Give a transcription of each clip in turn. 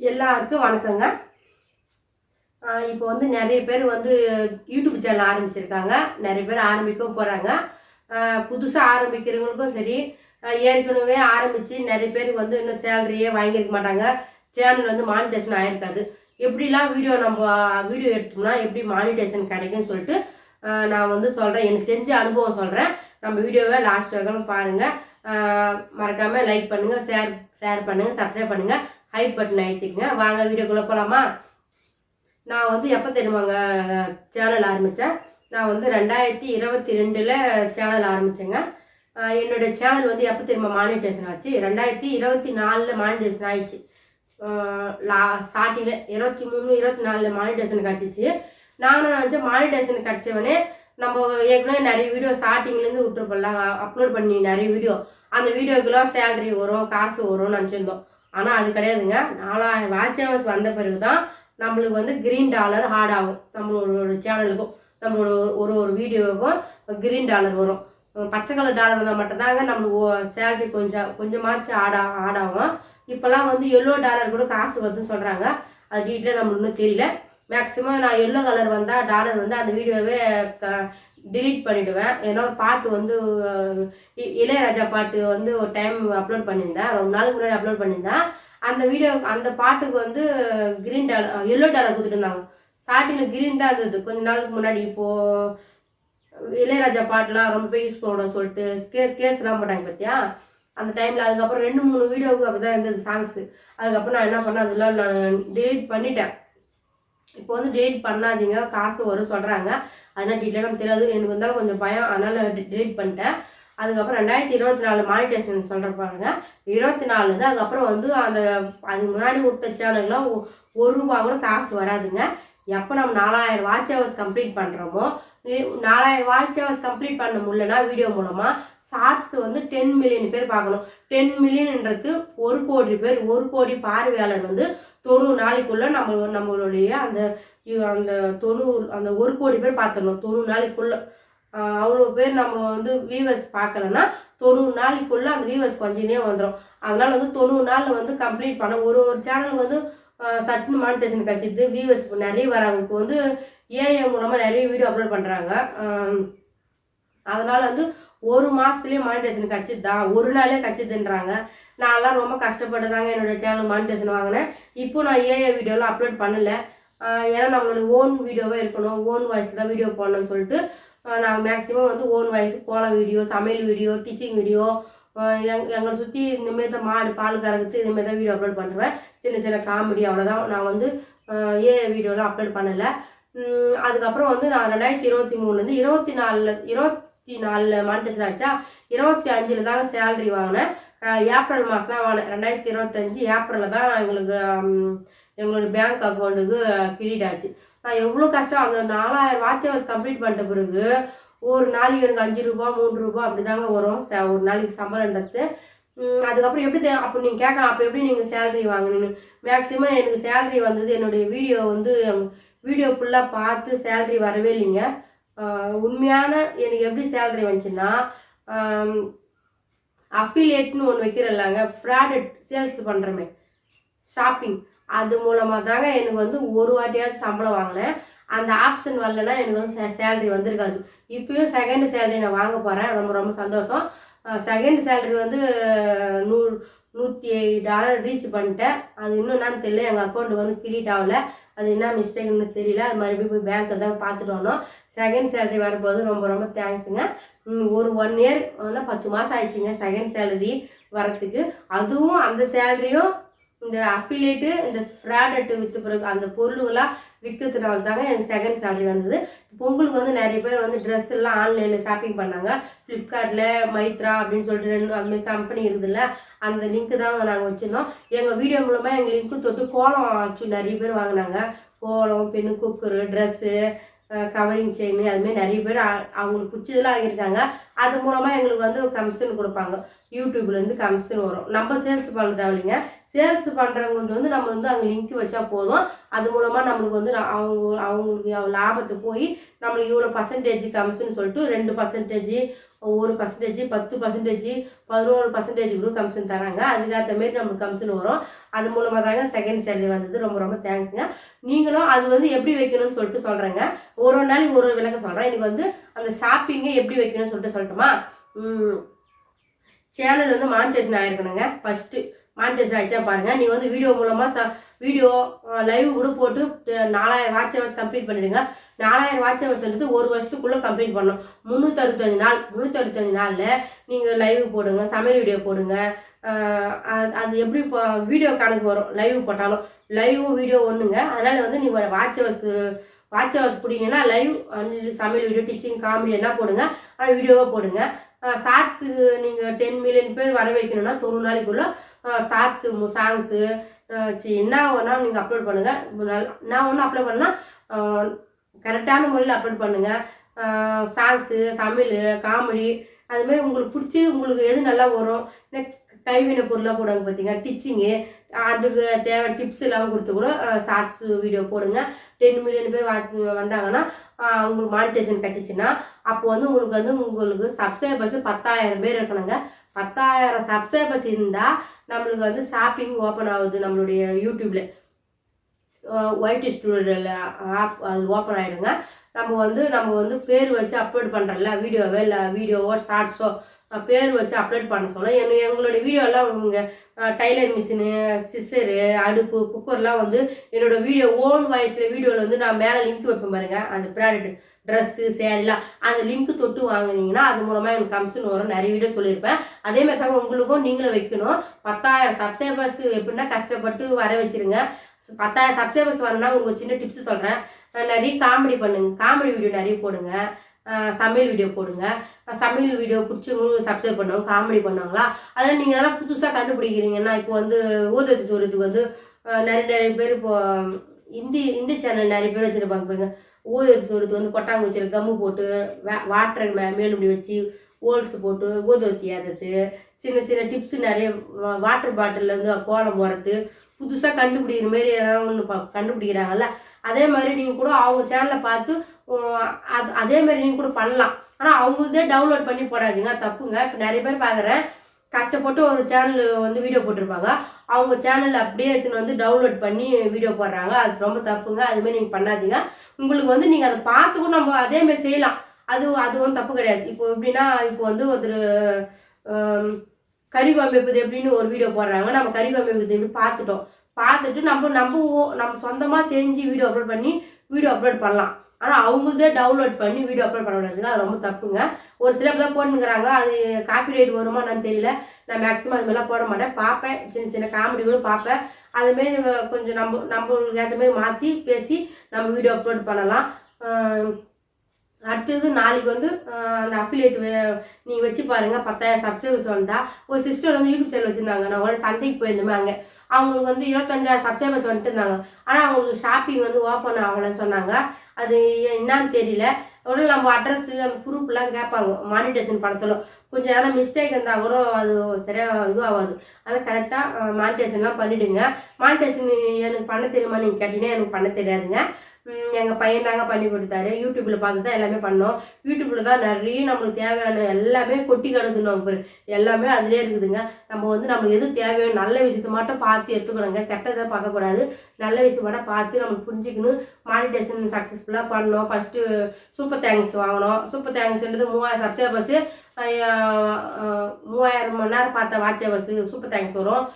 எல்லாருக்கும் வணக்கங்க. இப்போ வந்து நிறைய பேர் வந்து யூடியூப் சேனல் ஆரம்பிச்சிருக்காங்க. நிறைய பேர் ஆரம்பிக்கவும் போகிறாங்க புதுசாக ஆரம்பிக்கிறவங்களுக்கும் சரி ஏற்கனவே ஆரம்பித்து நிறைய பேருக்கு வந்து இன்னும் சேலரியே வாங்கியிருக்க மாட்டாங்க. சேனல் வந்து மானிட்டேஷன் ஆகிருக்காது எப்படிலாம் வீடியோ நம்ம வீடியோ எடுத்தோம்னா எப்படி மானிட்டேஷன் கிடைக்கும்னு சொல்லிட்டு நான் வந்து சொல்கிறேன் எனக்கு தெரிஞ்ச அனுபவம் சொல்கிறேன் நம்ம வீடியோவை லாஸ்ட் வரைக்கும் பாருங்கள் மறக்காமல் லைக் பண்ணுங்கள் ஷேர் ஷேர் பண்ணுங்கள் சப்ஸ்கிரைப் பண்ணுங்கள் ஹைப் பட்டன் அழுத்திக்கங்க. வாங்க வீடியோக்குள்ளே போகலாமா நான் வந்து எப்போ தெரியுமாங்க சேனல் ஆரம்பித்தேன் நான் வந்து ரெண்டாயிரத்தி இருபத்தி ரெண்டில் சேனல் ஆரம்பித்தேங்க என்னோடய சேனல் வந்து எப்போ தெரியுமா மானிட்டேஷன் ஆச்சு? ரெண்டாயிரத்தி இருபத்தி நாலில் மானிட்டேஷன் ஆயிடுச்சு. லா ஸ்டார்டிங்கில் இருபத்தி மூணு இருபத்தி நாலில் மானிட்டேஷன் கிடச்சிச்சு. நானும் நினச்சேன் மானிட்டேஷன் கிடச்சவனே நம்ம ஏற்கனவே நிறைய வீடியோ ஸ்டார்டிங்லேருந்து விட்டுருப்போம்ல அப்லோட் பண்ணி நிறைய வீடியோ அந்த வீடியோக்கெல்லாம் சேலரி வரும் காசு வரும்னு நினச்சிருந்தோம். ஆனால் அது கிடையாதுங்க. நாலாயிரம் வாட்ச் ஹவர்ஸ் வந்த பிறகு தான் நம்மளுக்கு வந்து க்ரீன் டாலர் ஹார்ட் ஆகும். நம்மளோட சேனலுக்கும் நம்மளோட ஒரு ஒரு வீடியோவுக்கும் க்ரீன் டாலர் வரும். பச்சை கலர் டாலர் இருந்தால் மட்டும்தாங்க நம்மளுக்கு சேலரி கொஞ்சம் கொஞ்சமாச்சும் ஆடா ஆடாகும் ஆட் ஆகும். இப்போல்லாம் வந்து எல்லோ டாலர் கூட காசு வருதுன்னு சொல்கிறாங்க அது டீட்டெயிலாக நம்மளுக்கு இன்னும் தெரியல. மேக்ஸிமம் நான் எல்லோ கலர் வந்தால் டாலர் வந்து அந்த வீடியோவே டிலீட் பண்ணிவிடுவேன் ஏன்னா ஒரு பாட்டு வந்து இ- இளையராஜா பாட்டு வந்து ஒரு டைம் அப்லோட் பண்ணியிருந்தேன் ரொம்ப நாளுக்கு முன்னாடி அப்லோட் பண்ணியிருந்தேன் அந்த வீடியோ அந்த பாட்டுக்கு வந்து கிரீன் டாலர் எல்லோ டாலர் கொடுத்துருந்தாங்க ஸ்டார்டிங்கில் கிரீன் தான் இருந்தது. கொஞ்ச நாளுக்கு முன்னாடி இப்போது இளையராஜா பாட்டுலாம் ரொம்ப யூஸ் பண்ணணும் சொல்லிட்டு கே கேஸ்லாம் போட்டாங்க பார்த்தியா அந்த டைமில் அதுக்கப்புறம் ரெண்டு மூணு வீடியோவுக்கு அப்படி தான் இருந்தது சாங்ஸு அதுக்கப்புறம் நான் என்ன பண்ணேன் அதெல்லாம் நான் டிலீட் பண்ணிட்டேன். இப்போ வந்து டெலிட் பண்ணாதீங்க காசு வரும் சொல்கிறாங்க அதனால் டீட்டெயிலாக நமக்கு தெரியாது. எனக்கு இருந்தாலும் கொஞ்சம் பயம். அதனால் டெலிட் பண்ணிட்டேன். அதுக்கப்புறம் ரெண்டாயிரத்தி இருபத்தி நாலு மானிட்டேஷன் சொல்கிற பாருங்க. இருபத்தி நாலு தான். அதுக்கப்புறம் வந்து அந்த அதுக்கு முன்னாடி விட்ட சேனல்லாம் ஒரு ரூபா கூட காசு வராதுங்க. எப்போ நம்ம நாலாயிரம் வாட்ச் ஹவர்ஸ் கம்ப்ளீட் பண்ணுறோமோ நாலாயிரம் வாட்ச் ஹவர்ஸ் கம்ப்ளீட் பண்ண முடியலன்னா வீடியோ மூலமாக ஷார்ட்ஸ் வந்து டென் மில்லியன் பேர் பார்க்கணும். டென் மில்லியன்ன்றது ஒரு கோடி பேர் ஒரு கோடி பார்வையாளர் வந்து தொண்ணூறு நாளைக்குள்ள நம்ம நம்மளுடைய அந்த அந்த தொண்ணூறு அந்த ஒரு கோடி பேர் பார்த்துடணும் தொண்ணூறு நாளைக்குள்ள அவ்வளோ பேர் நம்ம வந்து வியூவர்ஸ் பார்க்கலன்னா தொண்ணூறு நாளைக்குள்ள அந்த வியூவர்ஸ் கொஞ்சினே வந்துடும் அதனால வந்து தொண்ணூறு நாளில் வந்து கம்ப்ளீட் பண்ண ஒரு ஒரு சேனலுக்கு வந்து சட்னு மானிட்டேஷன் கிடச்சிது வியூவர்ஸ் இப்போ நிறைய வராங்க. இப்போ வந்து ஏஐ மூலமாக நிறைய வீடியோ அப்லோட் பண்ணுறாங்க அதனால் வந்து ஒரு மாதத்துலேயே மானிட்டேஷன் கிடச்சிது தான் ஒரு நாளே கிடச்சிதுன்றாங்க நான்லாம் ரொம்ப கஷ்டப்பட்டு தாங்க என்னோடய சேனல் மானிட்டேஷன் வாங்கினேன். இப்போ நான் ஏஐ வீடியோலாம் அப்லோட் பண்ணல. ஏன்னா நம்மளோட ஓன் வீடியோவே இருக்கணும். ஓன் வாய்ஸ் தான் வீடியோ போடணும்னு சொல்லிட்டு நாங்கள் மேக்ஸிமம் வந்து ஓன் வாய்ஸ் கோலம் வீடியோ சமையல் வீடியோ டீச்சிங் வீடியோ எங் எங்களை சுற்றி இந்தமாரி தான் மாடு பால் கறக்குறது இந்தமாரி தான் வீடியோ அப்லோட் பண்ணுறேன் சின்ன சின்ன காமெடி அவ்வளோதான் நான் வந்து ஏஐ வீடியோலாம் அப்லோட் பண்ணலை. அதுக்கப்புறம் வந்து நான் ரெண்டாயிரத்தி இருபத்தி மூணுலேருந்து இருபத்தி நாலில் இருபத்தி நாலில் மானிட்டேஷன் ஆச்சா? இருபத்தி அஞ்சில் தாங்க சேலரி வாங்கினேன். ஏப்ரல் மாதம் தான் வாங்கினேன் ரெண்டாயிரத்தி இருபத்தஞ்சி ஏப்ரலில் தான் எங்களுக்கு எங்களோட பேங்க் அக்கௌண்ட்டுக்கு கிரெடிட் ஆச்சு. நான் எவ்வளோ கஷ்டம். அந்த நாலாயிரம் வாட்ச் ஹவர்ஸ் கம்ப்ளீட் பண்ணிட்ட பிறகு ஒரு நாளைக்கு எனக்கு அஞ்சு ரூபா மூணு ரூபா அப்படி தாங்க வரும். ச- ஒரு நாளைக்கு சம்பளன்றது அதுக்கப்புறம் எப்படி தே அப்போ நீங்கள் கேட்கலாம். அப்போ எப்படி நீங்கள் சேலரி வாங்கினீங்க மேக்ஸிமம் எனக்கு சேலரி வந்தது என்னுடைய வீடியோ வந்து வீடியோ ஃபுல்லாக பார்த்து சேலரி வரவே இல்லைங்க. உண்மையான எனக்கு எப்படி சேலரி வந்துச்சுன்னா அஃபிலியேட்னு ஒன்று வைக்கிறல்லாங்க ஃப்ராடட் சேல்ஸ் பண்ணுறமே ஷாப்பிங் அது மூலமாக தாங்க எனக்கு வந்து ஒரு வாட்டியாவது சம்பளம் வாங்கினேன். அந்த ஆப்ஷன் வரலன்னா எனக்கு வந்து சேலரி வந்திருக்காது. இப்பயும் செகண்ட் சேலரி நான் வாங்க போகிறேன் ரொம்ப ரொம்ப சந்தோஷம். செகண்ட் சேலரி வந்து நூ நூற்றி டாலர் ரீச் பண்ணிட்டேன். அது இன்னும் என்னன்னு தெரியல. எங்கள் அக்கௌண்ட்டுக்கு வந்து கிரெடிட் ஆகல. அது என்ன மிஸ்டேக்னு தெரியல. அது மறுபடியும் போய் பேங்க்கில் தான் பார்த்துட்டு வரணும். செகண்ட் சேலரி வரும்போது ரொம்ப ரொம்ப தேங்க்ஸுங்க ஒரு ஒன் இயர் பத்து மாதம் ஆயிடுச்சுங்க செகண்ட் சேலரி வரத்துக்கு அதுவும் அந்த சேலரியும் இந்த அஃபிலேட்டு இந்த ஃப்ராடட்டு விற்று பிறகு அந்த பொருளுங்களாம் விற்கிறதுனால தாங்க எனக்கு செகண்ட் சேலரி வந்தது. பொங்கலுக்கு வந்து நிறைய பேர் வந்து ட்ரெஸ் எல்லாம் ஆன்லைனில் ஷாப்பிங் பண்ணாங்க. ஃப்ளிப்கார்ட்டில் மைத்ரா அப்படின்னு சொல்லிட்டு ரெண்டு அந்த மாதிரி கம்பெனி இருக்குதுல்ல அந்த லிங்க்கு தான் நாங்கள் வச்சுருந்தோம். எங்கள் வீடியோ மூலமாக எங்கள் லிங்க்கு தொட்டு கோலம் வச்சு நிறைய பேர் வாங்கினாங்க. கோலம் பெண்ணு குக்கரு ட்ரெஸ்ஸு கவரிங் செயின் அதுமாரி நிறைய பேர் அவங்களுக்கு பிடிச்சதெல்லாம் வாங்கியிருக்காங்க. அது மூலமாக எங்களுக்கு வந்து கமிஷன் கொடுப்பாங்க. யூடியூப்லேருந்து கமிஷன் வரும். நம்ம சேல்ஸ் பண்ண தேவையில்லைங்க. சேல்ஸ் பண்ணுறவங்க வந்து நம்ம வந்து அங்கே லிங்க் வச்சா போதும். அது மூலமாக நம்மளுக்கு வந்து அவங்க அவங்களுக்கு லாபத்தை போய் நம்மளுக்கு இவ்வளோ பர்சன்டேஜ் கமிஷன் சொல்லிட்டு ரெண்டு பர்சன்டேஜ் ஒரு பர்சன்டேஜ் பத்து பர்சன்டேஜ் பதினோரு பர்சன்டேஜ் கூட கமிஷன் தராங்க. அதுக்கேற்ற மாரி நம்மளுக்கு கமிஷன் வரும். அது மூலமாக தாங்க செகண்ட் சேலரி வந்தது. ரொம்ப ரொம்ப தேங்க்ஸுங்க நீங்களும் அது வந்து எப்படி வைக்கணும்னு சொல்லிட்டு சொல்கிறேங்க ஒரு ஒரு நாளைக்கு ஒரு ஒரு விளக்கம் சொல்கிறேன் எனக்கு வந்து அந்த ஷாப்பிங்கை எப்படி வைக்கணும்னு சொல்லிட்டு சொல்லட்டுமா? சேனல் வந்து மானிட்டேஷன் ஆகிருக்கணுங்க ஃபஸ்ட்டு மானிட்டேஷன் ஆகிடுச்சா பாருங்கள் நீங்கள் வந்து வீடியோ மூலமாக ச வீடியோ லைவ் கூட போட்டு நாலாயிரம் வாட்ச் ஹவர்ஸ் கம்ப்ளீட் பண்ணிவிடுங்க நாலாயிரம் வாட்ச் ஹவர்ஸ்ன்றது ஒரு வருஷத்துக்குள்ளே கம்ப்ளீட் பண்ணணும் முந்நூற்றறுபத்தஞ்சு நாள் முந்நூற்றறுபத்தஞ்சு நாளில் நீங்கள் லைவ் போடுங்க சமையல் வீடியோ போடுங்க. அது அது எப்படி இப்போ வீடியோ கணக்கு வரும் லைவ் போட்டாலும். லைவும் வீடியோ ஒன்றுங்க அதனால் வந்து நீங்கள் வாட்ச் ஹவர்ஸ் வாட்ச் ஹவர்ஸ் பிடிங்கன்னா லைவ் சமையல் வீடியோ டீச்சிங் காமெடி எல்லாம் போடுங்க. ஆனால் வீடியோவாக போடுங்க. ஷார்ட்ஸு நீங்கள் டென் மில்லியன் பேர் வர வைக்கணும்னா தொண்ணூறு நாளைக்குள்ளே ஷார்ட்ஸு சாங்ஸு என்ன ஒன்றா நீங்கள் அப்லோட் பண்ணுங்கள் நான் ஒன்று அப்லோட் பண்ணால் கரெக்டான முறையில் அப்லோட் பண்ணுங்கள் சாங்ஸு சமையல் காமெடி அதுமாரி உங்களுக்கு பிடிச்சி உங்களுக்கு எது நல்லா வரும் இல்லை கைவினை பொருளாக போடுவாங்க பார்த்தீங்க டிச்சிங்கு அதுக்கு தேவை டிப்ஸ் எல்லாம் கொடுத்து கூட ஷார்ட்ஸ் வீடியோ போடுங்க. டென் மில்லியன் பேர் வா- வந்தாங்கன்னா உங்களுக்கு மானிட்டேஷன் கிடச்சிச்சின்னா அப்போ வந்து உங்களுக்கு வந்து உங்களுக்கு சப்ஸ்கிரைபர்ஸ் பத்தாயிரம் பேர் இருக்கணுங்க பத்தாயிரம் சப்ஸ்கிரைபர்ஸ் இருந்தால் நம்மளுக்கு வந்து ஷாப்பிங் ஓப்பன் ஆகுது நம்மளுடைய யூடியூப்பில் ஒயிட் ஸ்டூடியோவில் ஆப் அது ஓப்பன் ஆகிடுங்க நம்ம வந்து நம்ம வந்து பேர் வச்சு அப்லோட் பண்ணுறோம்ல வீடியோவோ இல்லை வீடியோவோ ஷார்ட்ஸோ பேர் வச்சு அப்லோட் பண்ண சொல்ல என்ன எங்களுடைய வீடியோலாம் இவங்க டைலர் மிஷினு சிஸ்ஸரு அடுப்பு குக்கர்லாம் வந்து என்னோட வீடியோ ஓன் வாய்ஸில் வீடியோவில் வந்து நான் மேலே லிங்க் வைப்பேன் பாருங்கள் அந்த ப்ராடக்ட் ட்ரெஸ்ஸு சேரீலாம் அந்த லிங்க் தொட்டு வாங்கினீங்கன்னா அது மூலமாக எனக்கு கமிஷன் வரும். நிறைய வீடியோ சொல்லியிருப்பேன். அதே மாதிரி தாங்க உங்களுக்கும் நீங்களும் வைக்கணும். பத்தாயிரம் சப்ஸ்கிரைபர்ஸ் எப்படின்னா கஷ்டப்பட்டு வர வச்சிருங்க. பத்தாயிரம் சப்ஸ்கிரைபர்ஸ் வரணும்னா உங்களுக்கு ஒரு சின்ன டிப்ஸ் சொல்கிறேன் நிறைய காமெடி பண்ணுங்க. காமெடி வீடியோ நிறைய போடுங்க. சமையல் வீடியோ போடுங்க. சமையல் வீடியோ பிடிச்சவங்களும் சப்ஸ்கிரைப் பண்ணுவாங்க காமெடி பண்ணுவாங்களா? அதெல்லாம் நீங்கள் அதெல்லாம் புதுசாக கண்டுபிடிக்கிறீங்கன்னா இப்போ வந்து ஊதத்து சொல்கிறதுக்கு வந்து நிறைய நிறைய பேர் இப்போ இந்தி இந்தி சேனல் நிறைய பேர் வச்சுருப்பாங்க பாருங்க. ஊதத்து சொல்கிறதுக்கு வந்து கொட்டாங்குச்சியில் கம்மு போட்டு வே வாட்டர் மே மேலும்படி வச்சு ஹோல்ஸ் போட்டு ஊதுவத்தி ஏறது சின்ன சின்ன டிப்ஸ் நிறைய வாட்டர் பாட்டிலில் வந்து கோலம் போடுறது புதுசாக கண்டுபிடிக்கிற மாரி ஏதாவது ஒன்று ப கண்டுபிடிக்கிறாங்கல்ல? அதே மாதிரி நீங்கள் கூட அவங்க சேனலை பார்த்து அது அதே மாதிரி நீங்கள் கூட பண்ணலாம். ஆனால் அவங்களுதே டவுன்லோட் பண்ணி போடாதீங்க. தப்புங்க. இப்போ நிறைய பேர் பார்க்குறேன். கஷ்டப்பட்டு ஒரு சேனல் வந்து வீடியோ போட்டிருப்பாங்க. அவங்க சேனல் அப்படியே எடுத்துன்னு வந்து டவுன்லோட் பண்ணி வீடியோ போடுறாங்க. அது ரொம்ப தப்புங்க. அதுமாரி நீங்கள் பண்ணாதீங்க. உங்களுக்கு வந்து நீங்கள் அதை பார்த்து கூட நம்ம அதே மாதிரி செய்யலாம். அது அதுவும் தப்பு கிடையாது. இப்போ எப்படின்னா இப்போ வந்து ஒருத்தர் கறி குழம்பு எப்படின்னு ஒரு வீடியோ போடுறாங்க. நம்ம கறி குழம்பு எப்படி பார்த்துட்டோம். பார்த்துட்டு நம்ம நம்ம ஓ- நம்ம சொந்தமாக செஞ்சு வீடியோ அப்லோட் பண்ணி வீடியோ அப்லோட் பண்ணலாம். ஆனால் அவங்களதே டவுன்லோட் பண்ணி வீடியோ அப்லோட் பண்ண முடியாதுங்க அது ரொம்ப தப்புங்க. ஒரு சில தான் போட்டுங்கிறாங்க அது காப்பிரைட் வருமா என்னன்னு தெரியல. நான் மேக்ஸிமம் அது மாதிரிலாம் போட மாட்டேன். பார்ப்பேன். சின்ன சின்ன காமெடி கூட பார்ப்பேன். அதுமாரி கொஞ்சம் நம்ம நம்மளுக்கு ஏற்ற மாதிரி மாற்றி பேசி நம்ம வீடியோ அப்லோட் பண்ணலாம். அடுத்தது நாளைக்கு வந்து அந்த அஃபிலேட் நீங்கள் வச்சு பாருங்கள் பத்தாயிரம் சப்ஸ்கிரைபர்ஸ் வந்தால் ஒரு சிஸ்டர் வந்து யூடியூப் சேனல் வச்சுருந்தாங்க நான் உடனே சந்தைக்கு போயிருந்தோமே அங்கே. அவங்களுக்கு வந்து இருபத்தஞ்சாயிரம் சப்ஸ்கிரைபர்ஸ் வந்துட்டு இருந்தாங்க. ஆனால் அவங்களுக்கு ஷாப்பிங் வந்து ஓப்பன் ஆகலைன்னு சொன்னாங்க. அது என்னன்னு தெரியல. உடனே நம்ம அட்ரஸ் அந்த ப்ரூஃப்லாம் கேட்பாங்க. மானிட்டேஷன் படத்தில் கொஞ்சம் நேரம் மிஸ்டேக் இருந்தால் கூட அது சரியாக இதுவாகாது. அதனால் கரெக்டாக மானிட்டேஷன்லாம் பண்ணிவிடுங்க மானிட்டேஷன் எனக்கு பண்ண தெரியுமா? நீங்கள் கேட்டீங்கன்னா எனக்கு பண்ண தெரியாதுங்க. எங்கள் பையன் தாங்க பண்ணி கொடுத்தாரு யூடியூப்பில் பார்த்து தான் எல்லாமே பண்ணோம். யூடியூப்பில் தான் நிறைய நம்மளுக்கு தேவையான எல்லாமே கொட்டி கிடக்குன்னு பேர். எல்லாமே அதிலே இருக்குதுங்க. நம்ம வந்து நம்மளுக்கு எது தேவையோ நல்ல விஷயத்தை மட்டும் பார்த்து எடுத்துக்கணுங்க. கெட்டதை பார்க்கக்கூடாது. நல்ல விஷயம் மட்டும் பார்த்து நம்ம புரிஞ்சுக்கணும். மானிட்டேஷன் சக்ஸஸ்ஃபுல்லாக பண்ணோம். ஃபஸ்ட்டு சூப்பர் தேங்க்ஸ் வாங்கினோம். சூப்பர் தேங்க்ஸ்ன்றது மூவாயிரம் சப்ஸ்கிரைபர்ஸு மூவாயிரம் மணி நேரம் பார்த்த வாட்ச் ஹவர்ஸ் சூப்பர் தேங்க்ஸ் வரும்.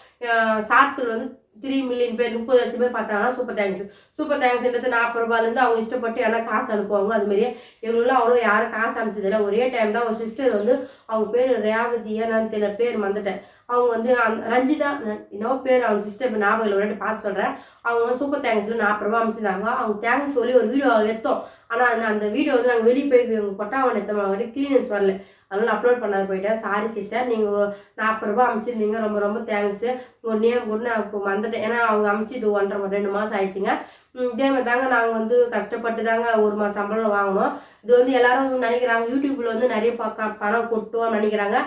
ஷார்ட்ஸில் வந்து த்ரீ மில்லியன் பேர் முப்பது லட்சம் பேர் பார்த்தாங்கன்னா சூப்பர் தேங்க்ஸ் சூப்பர் தேங்க்ஸ்ன்றது நாற்பது ரூபாயிலேருந்து அவங்க இஷ்டப்பட்டு எல்லாம் காசு அனுப்புவாங்க. அதுமாரி எங்களுக்குலாம் அவ்வளோ யாரும் காசு அனுப்பிச்சதில்ல. ஒரே டைம் தான் ஒரு சிஸ்டர் வந்து அவங்க பேர் ரேவதியா நான் தெரியல பேர் மறந்துட்டேன். அவங்க வந்து ரஞ்சிதா ந- பேர் அவங்க சிஸ்டர் இப்போ ஞாபகம் இல்லை ஒரு பார்த்து சொல்கிறேன் அவங்க வந்து சூப்பர் தேங்க்ஸில் நாற்பது ரூபா அமைச்சிருந்தாங்க அவங்க தேங்க்ஸ் சொல்லி ஒரு வீடியோ எடுத்தோம் ஆனால் அந்த வீடியோ வந்து நாங்கள் வெளியே போய் எங்கள் கொட்டாவன் கிளீனர்ஸ் வரல. அதனால் அப்லோட் பண்ணாத போயிட்டேன். சாரி சிஸ்டர் நீங்கள் நாற்பது ரூபா அமைச்சிருந்தீங்க. ரொம்ப ரொம்ப தேங்க்ஸு உங்கள் நேம் கூட நான் இப்போ வந்துட்டேன் ஏன்னா அவங்க அமைச்சு இது ஒன்றரை மணி ரெண்டு மாதம் ஆயிடுச்சுங்க. இதே மாதிரி தாங்க நாங்கள் வந்து கஷ்டப்பட்டு தாங்க ஒரு மாதம் சம்பளம் வாங்கினோம். இது வந்து எல்லாரும் நினைக்கிறாங்க யூடியூப்பில் வந்து நிறைய ப- பணம் கொட்டுவோம்னு நினைக்கிறாங்க.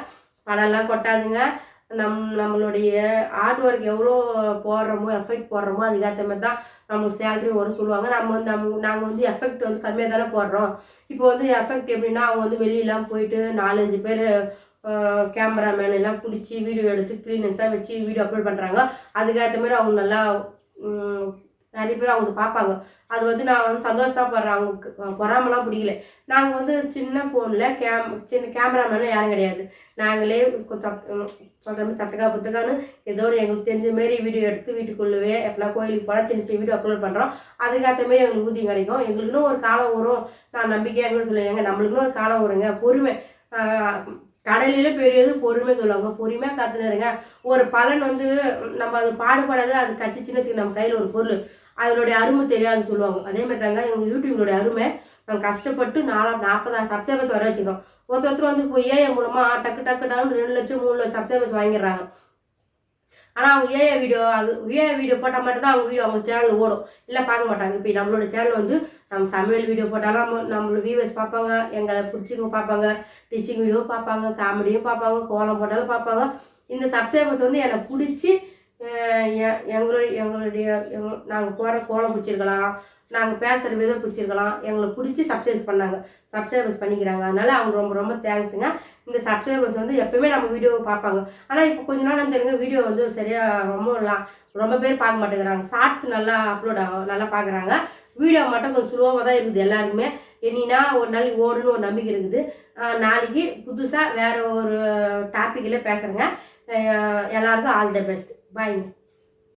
பணம்லாம் கொட்டாதுங்க. நம் நம்மளுடைய ஹார்ட் ஒர்க் எவ்வளோ போடுறோமோ எஃபெக்ட் போடுறோமோ அதுக்கேற்ற மாதிரி தான் நமக்கு சேலரி வரும் சொல்லுவாங்க. நம்ம வந்து நம்ம நாங்கள் வந்து எஃபெக்ட் வந்து கம்மியாக தானே போடுறோம். இப்போ வந்து எஃபெக்ட் எப்படின்னா அவங்க வந்து வெளியெல்லாம் போயிட்டு நாலஞ்சு பேர் கேமராமேன் எல்லாம் பிடிச்சி வீடியோ எடுத்து க்ளீனஸாக வச்சு வீடியோ அப்லோட் பண்ணுறாங்க அதுக்கேற்ற மாதிரி அவங்க நல்லா நிறைய பேர் அவங்க பார்ப்பாங்க. அது வந்து நான் வந்து சந்தோஷம் படுறேன். அவங்களுக்கு பொறாமலாம் பிடிக்கல. நாங்கள் வந்து சின்ன ஃபோனில் கேம் சின்ன கேமராமேனும் யாரும் கிடையாது. நாங்களே சொல்கிற மாதிரி தத்தக்கா புத்தகான்னு ஏதோ ஒரு எங்களுக்கு தெரிஞ்ச மாரி வீடியோ எடுத்து வீட்டுக்குள்ளவே எப்படிலாம் கோயிலுக்கு போனால் சின்ன சின்ன வீடியோ அப்லோட் பண்ணுறோம் அதுக்கேற்ற மாரி எங்களுக்கு ஊதியம் கிடைக்கும். எங்களுக்குன்னு ஒரு காலம் வரும். நான் நம்பிக்கையாக கூட சொல்லுவேங்க நம்மளுக்குன்னு ஒரு காலம் வருங்க. பொறுமை. கடலில் கடலில பெரியது பொறுமை சொல்லுவாங்க. பொறுமையாக கற்றுனுருங்க ஒரு பலன் வந்து நம்ம அது பாடுபடாத. அது கச்சிச்சுன்னு வச்சுக்க நம்ம கையில் ஒரு பொருள். அதனுடைய அருமை தெரியாதுன்னு சொல்லுவாங்க. அதே மாதிரி தாங்க எங்கள் யூடியூபோடைய அருமை. நாங்கள் கஷ்டப்பட்டு நாலா நாற்பதாயிரம் சப்ஸ்கிரைபர்ஸ் வர வச்சுக்கிறோம் ஒருத்தர் ஒருத்தர் வந்து இப்போ ஏஐ மூலமாக டக்கு டக்கு டக்குன்னு ரெண்டு லட்சம் மூணு லட்சம் சப்ஸ்கிரைபர்ஸ் வாங்கிடுறாங்க. ஆனால் அவங்க ஏஐ வீடியோ அது ஏஐ வீடியோ போட்டால் மட்டும் தான் அவங்க வீடியோ அவங்க சேனல் ஓடும். இல்லை பார்க்க மாட்டாங்க. இப்போ நம்மளோட சேனல் வந்து நம்ம சமையல் வீடியோ போட்டாலும் நம்ம நம்மளோட வியூவர்ஸ் பார்ப்பாங்க. எங்களை பிடிச்சிங்க பார்ப்பாங்க. டீச்சிங் வீடியோ பார்ப்பாங்க. காமெடியும் பார்ப்பாங்க. கோலம் போட்டாலும் பார்ப்பாங்க. இந்த சப்ஸ்கிரைபர்ஸ் வந்து என்னை பிடிச்சி எங்களுடைய எங்களுடைய நாங்கள் போகிற கோலம் பிடிச்சிருக்கலாம். நாங்கள் பேசுகிற விதம் பிடிச்சிருக்கலாம். எங்களை பிடிச்சி சப்ஸ்கிரைப் பண்ணாங்க. சப்ஸ்கிரைபர்ஸ் பண்ணிக்கிறாங்க. அதனால் அவங்க ரொம்ப ரொம்ப தேங்க்ஸுங்க இந்த சப்ஸ்கிரைபர்ஸ் வந்து எப்பவுமே நம்ம வீடியோவை பார்ப்பாங்க. ஆனால் இப்போ கொஞ்ச நாள் தெரியுங்க வீடியோ வந்து சரியாக ரொம்ப ரொம்ப பேர் பார்க்க மாட்டேங்கிறாங்க. ஷார்ட்ஸ் நல்லா அப்லோட் ஆகும் நல்லா பார்க்குறாங்க. வீடியோ மட்டும் கொஞ்சம் ஸ்லோவாக தான் இருக்குது எல்லாருக்குமே. என்னன்னா ஒரு நாளைக்கு ஓடுன்னு ஒரு நம்பிக்கை இருக்குது. நாளைக்கு புதுசாக வேறு ஒரு டாப்பிக்கில் பேசுகிறேங்க எல்லாருக்கும் ஆல் த பெஸ்ட் Bem,